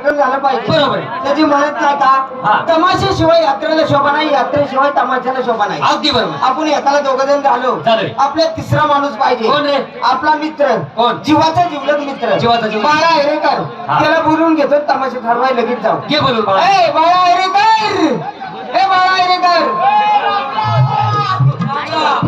Settle झालं पाहिजे बरोबर आहे. त्याची म्हणत नाही हा. का तमाशाशिवाय यात्रेला शोभा नाही यात्रेशिवाय तमाशाला शोभा नाही अगदी बरोबर आपण एकाला दोघ जण झालो झालोय. आपल्या तिसरा माणूस पाहिजे कोण रे? आपला मित्र कोण? जीवाचा जिवलग मित्र जीवाचा जीवलग. बाळा हेरेकर हा. त्याला बोलून घेतो तमाशा ठरवाय लगेच जाऊ घे बोलून बाळा. ए बाळा हेरेकर ए बाळा हेरेकर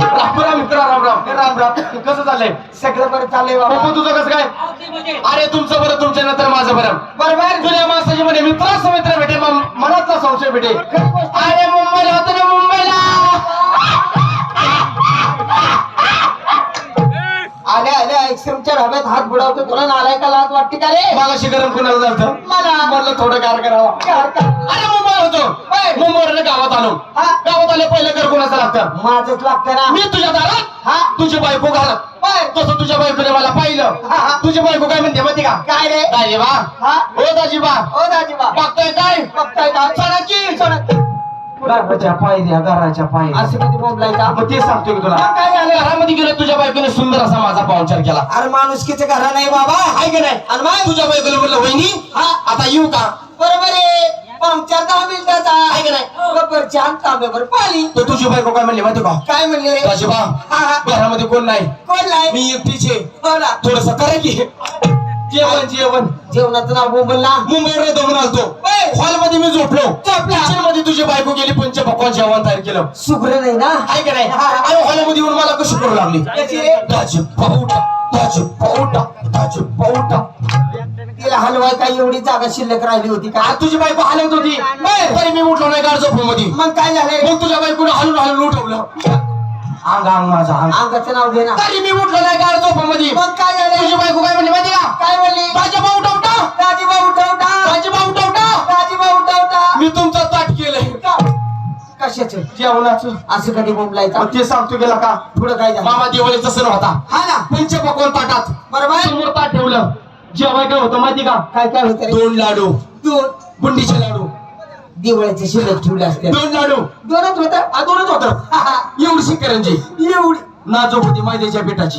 रामराम मित्र ए, राम राम कसं चाललंय सगळं बरं चाललंय बाबा. तुझं कसं काय? अरे तुमचं बरं तुमच्या नंतर माझं बरं. बरोबर. जुन्या माणसाची म्हणे मित्रास मित्र भेटे मग मनातला संशय भेटे. अरे मुंबईला होतो ना मुंबईला. आल्या आल्या आईस्क्रीमच्या ढाब्यात हात बुडावतो तुला नालायकाला हात वाटते का रे? मागाशी गरम कुणाला झालं मला. म्हणलं थोडं गार करावं. कार. का? अरे गावात आलो. गावात आले पहिलं घर कुणाचं लागतं? माझंच लागतं ना. मी तुझ्या दारात? हा? तुझी बायको घालत. तसं तुझ्या बायकोने मला पाहिलं. तुझी बायको काय म्हणते माहिती का? काय रे? दाजीबा. हा? हो दाजीबा. ओ दाजीबा. बघतोय काय? बघताय का सणाची. सोना- घराच्या पायऱ्या घराच्या पायऱ्या. असं कधी बोंबलायचा मग ते सांगतोय की तुला. काय झालं? घरामध्ये गेलो तुझ्या बायकोने सुंदर असा माझा पाहुणचार केला. अरे माणुसकीचं घरा नाही बाबा. आहे की नाही? आणि तुझ्या बायकोने म्हणलं वहिनी हा. आता येऊ का? बरोबर आहे. पाहुणचार दहा मिनिटाचा आहे की नाही? बरोबर छान तांब्यावर पाणी तर तुझी बायको काय म्हणली माहिती का? काय म्हणले रे? दाजीबा हा, हा. घरामध्ये कोण नाही? कोण नाही? मी एकटीच आहे. हो ना. थोडस करा की. जेवण जेवण. जेवणाचं नाव बोंबलला. मुंबईवर दमून आलतो. हॉलमध्ये मी झोपलो. झोपला. मध्ये तुझी बायको गेली पंच पकवान जेवण तयार केलं. सुग्र नाही ना? आहे का नाही? हा. आणि हॉलमध्ये येऊन मला कशी करू लागली? कशी रे? दाजी पाऊटा दाजी पाऊटा दाजी पाऊटा तिला हलवाय काय एवढी जागा शिल्लक राहिली होती का? आज तुझी बायको हलवत होती. तरी मी उठलो नाही गाड झोपू मध्ये मग काय झालं? मग तुझ्या बायकोने हलून हलून उठवलं. अंग अंग माझा अंग. अंगाचं नाव घे ना. तरी मी उठलो नाही गाड झोपू मध्ये मग काय तुझी झालं बायको काय म्हणली माहिती का? काय म्हणली? दाजी उठा उठा दाजीबा उठवटा दाजी उठा उठा दाजीबा उठवटा मी तुमचं ताट केलंय. कशाच? जेवणाचं. असं कधी बोंबलायचा? मग ते सांगतो गेला का? पुढं काय झालं? मामा दिवाळीचा सण होता. हा ना. पंच पकवान ताटात. बरोबर? समोर ताट ठेवलं. जेवाय काय होतं माहिती का? काय काय होत रे? दोन लाडू. दोन? बुंदीचे लाडू. दिवाळीचे शिल्लक ठेवले असते. दोन लाडू. दोनच होत? दोनच होत. एवढीशी करंजी एवढी. नाजूक होती मैद्याच्या पिठाची.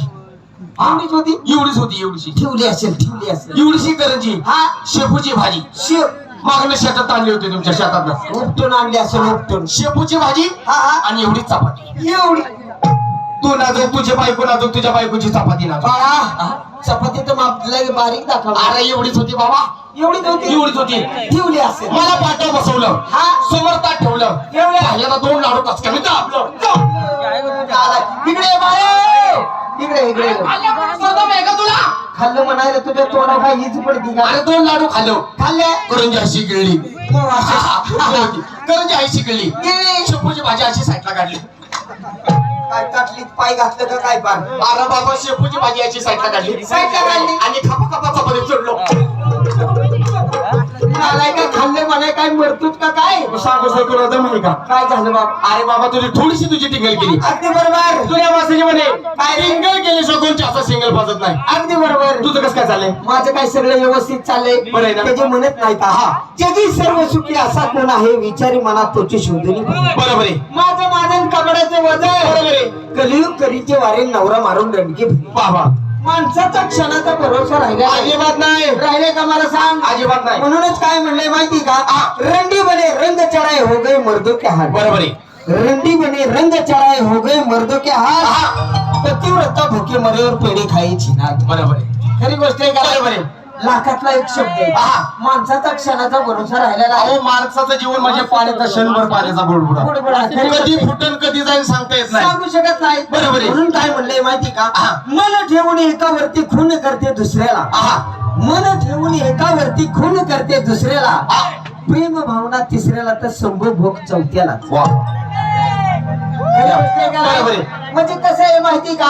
हा, एवढीच होती? एवढीच होती एवढीशी ठेवली असेल ठेवली असेल. एवढीशी करंजी हा. शेपूची भाजी. शेव मागणं शेतात आणली होती तुमच्या शेतात उपटून आणली असेल उपटून. शेपूची भाजी हा हा. आणि एवढी चपाती. एवढी. तू नाजूक तुझी बायको नाजूक तुझ्या बायकोची चपाती नाजूक. बाळा चपाती तर मापला बारीक दाखव. अरे एवढीच होती बाबा. एवढीच होती? एवढीच होती. ठेवली असेल. मला पाठव बसवलं. हा? समोर ताट ठेवलं. पाहिल्याला दोन लाडू कचका मी आला. इकडे का तुला? खाल्लं म्हणायला तुझ्या तोंडा काय हीच पडती का? अरे दोन लाडू खाल्लो. खाल्ले? करंजी अशी गिळली. करंजी गिळली. गिळली. शेपूची भाजी अशी साईडला काढली. काय काटलीत पाय घातलं का काय पार अरे बाबा शेपूची भाजी अशी साईडला काढली. साईडला काढली. आणि खापा खापा चपाती चढलो. आलाय का? खाल्ले म्हणाय काय? मरतूच का काय? सांगू तुला दम आहे का? काय झालं बाप? अरे बाबा तुझी थोडीशी तुझी टिंगल केली. अगदी बरोबर. तुझ्या मासाची म्हणे काय? रे? टिंगल केली कोणच्या असं सिंगल पाजत नाही. अगदी बरोबर. तुझं कसं काय चाललंय? माझं काय सगळं व्यवस्थित चाललंय. बरं आहे ना? त्याचे म्हणत नाही का हा जगी सर्व सुखी असा कोण आहे विचारी मनात तोची शोधणी बरोबर आहे. माझं माझं कपड्याचे वजन. बरोबर आहे. कलियुग करीचे वारे नवरा मारून रणकी बाबा माणसाचा क्षणाचा भरोसा राहिला. अजिबात नाही. राहिले का मला सांग? अजिबात नाही. म्हणूनच काय म्हणलंय माहिती का. रंडी बने रंग चढाए हो गए मर्दो के हाल. बरोबर आहे. रंडी बने रंग चढाए हो गए मर्दो के हाल. हा. पतिव्रता भुके मरेवर पेढे खाई छिनाल बरोबर आहे. खरी गोष्ट आहे का? बरोबर आहे. लाखातला एक शब्द आहे हा. माणसाचा क्षणाचा भरोसा राहिलेला आहे अहो माणसाचं जीवन म्हणजे पाण्याचा क्षणभर पाण्याचा बुडबुडा कधी. फुटन कधी जाईल सांगता येत नाही सांगू शकत नाही बरोबर आहे. म्हणून काय म्हणलंय माहिती का हा. मन ठेवून एकावरती खून करते दुसऱ्याला आहा. मन ठेवून एकावरती खून करते दुसऱ्याला. प्रेम भावना तिसऱ्याला तर संभोग भोग चौथ्याला वा. बरोबर आहे. म्हणजे कसं आहे माहिती का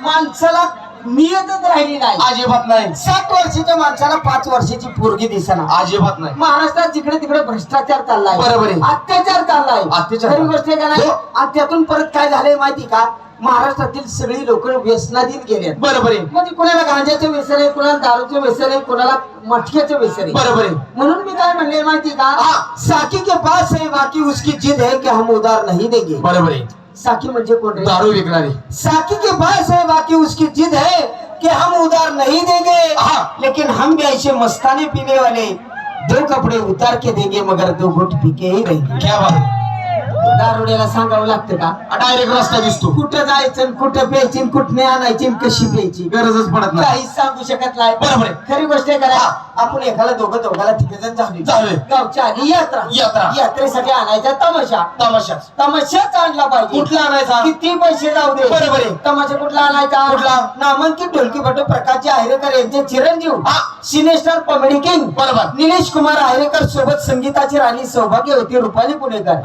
माणसाला नियतच राहिली नाही. अजिबात नाही. साठ वर्षाच्या माणसाला पाच वर्षाची पोरगी दिसना. अजिबात नाही. महाराष्ट्रात जिकडे तिकडे भ्रष्टाचार चाललाय. बरोबर आहे. अत्याचार चाललाय. अत्याचार. खरी गोष्ट आहे का नाही? हो. आणि त्यातून परत काय झालंय माहिती का? महाराष्ट्रातील सगळी लोक व्यसनाधीन गेले बरोबर आहे. म्हणजे कुणाला गांजाचं व्यसन आहे कुणाला दारूचं व्यसन आहे कुणाला मटक्याचं व्यसन आहे? बरोबर आहे. म्हणून मी काय म्हणले माहिती का? हा. साकी के पास है बाकी उसकी जिद है कि हम उधार नहीं देंगे. बरोबर आहे. साकी म्हणजे कोण दारू विकणारे. साकी के पास है बाकी उसकी जिद है कि हम उधार नहीं देंगे। हाँ। लेकिन हम भी ऐसे मस्ताने पीने वाले दो कपडे उतार के देंगे मगर दो घुट पीके ही रहेंगे। क्या बात दारुड्याला सांगावं लागतं का? डायरेक्ट रस्ता दिसतो. कुठं जायचं कुठं प्यायची कुठं नाही आणायची आणि कशी प्यायची? गरजच पडत नाही. काहीच सांगू शकत नाही. बरोबर. खरी गोष्ट करा आपण एकाला दोघं दोघाला तिघ जण गावच्या आधी यात्रा. यात्रा. यात्रेसाठी आणायचा तमाशा. तमाशा तमाशाच आणला पाहिजे. कुठला आणायचा? किती पैसे जाऊ दे. बरोबर आहे. तमाशा कुठला आणायचा? कुठला? नामांकित ढोलकीपटू प्रकाशजी आहेरेकर यांचे चिरंजीव. हा. Cine star comedy king. बरोबर. निलेश कुमार आहेरेकर सोबत संगीताची राणी सौभाग्यवती रुपाली पुणेकर.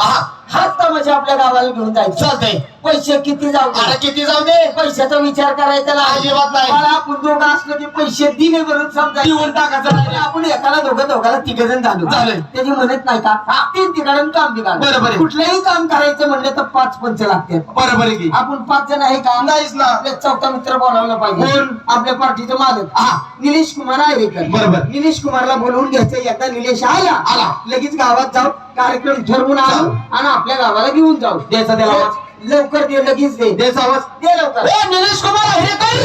हाच तमाशा आपल्या गावाला घेऊन जायचा. चालतंय. पैसे किती जाऊ दे? किती जाऊ दे? पैशाचा विचार करायचा. अजिबात नाही. आपण दोघं असलो पैसे दिले बरोबर समजा देऊन टाकायचं नाही. आपण एकाला दोघं दोघाला तिघ जण झालो झालोय. त्याची म्हणत नाही का तीन तिकडून काम तिकडं बरोबर आहे. कुठलंही काम करायचं म्हणलं तर पाच पंच लागतात बरोबर आहे की आपण पाच जण आहे का नाहीच ना आपल्या चौथा मित्र बोलावला पाहिजे कोण? आपल्या पार्टीचा मालक हा. निलेश कुमार आहेरेकर बरोबर. निलेश कुमारला बोलवून घ्यायचं एकदा निलेश आला आला. लगेच गावात जाऊ कार्यक्रम ठरवून जाऊ. आणि आपल्या गावाला घेऊन जाऊ द्यायचा त्याला आवाज. लवकर दे लगेच दे द्यायचा आवाज दे लवकर ए निलेश कुमार हिरेकर